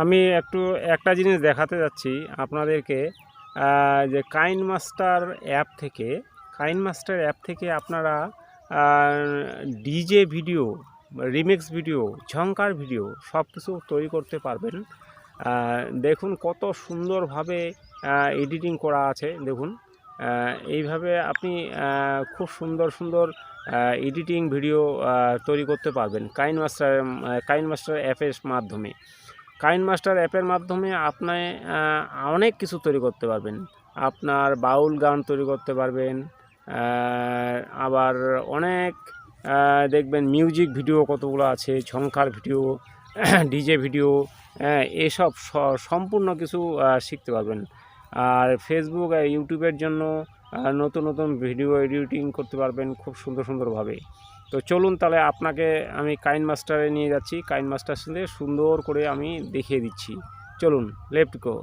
আমি একটু একটা জিনিস দেখাতে যাচ্ছি আপনাদেরকে যে কাইন মাস্টার অ্যাপ থেকে কাইন মাস্টার অ্যাপ থেকে আপনারা ডিজে ভিডিও, রিমিক্স ভিডিও ঝঙ্কার ভিডিও, সব কিছু তৈরি করতে পারবেন। দেখুন কত সুন্দরভাবে এডিটিং করা আছে, দেখুন। এইভাবে আপনি খুব সুন্দর সুন্দর এডিটিং ভিডিও তৈরি করতে পারবেন কাইন মাস্টার কাইন মাস্টার অ্যাপের মাধ্যমে। কাইন মাস্টার অ্যাপের মাধ্যমে আপনি অনেক কিছু তৈরি করতে পারবেন। আপনার বাউল গান তৈরি করতে পারবেন আবার অনেক দেখবেন মিউজিক ভিডিও কতগুলো আছে ঝঙ্কার ভিডিও ডিজে ভিডিও এসব সম্পূর্ণ কিছু শিখতে পারবেন। আর ফেসবুক আর ইউটিউবের জন্য নতুন নতুন ভিডিও এডিটিং করতে পারবেন খুব সুন্দর সুন্দরভাবে। তো চলুন তাহলে আপনাকে আমি কাইন মাস্টারে নিয়ে যাচ্ছি। কাইন মাস্টার সাথে সুন্দর করে আমি দেখিয়ে দিচ্ছি। চলুন লেফট গো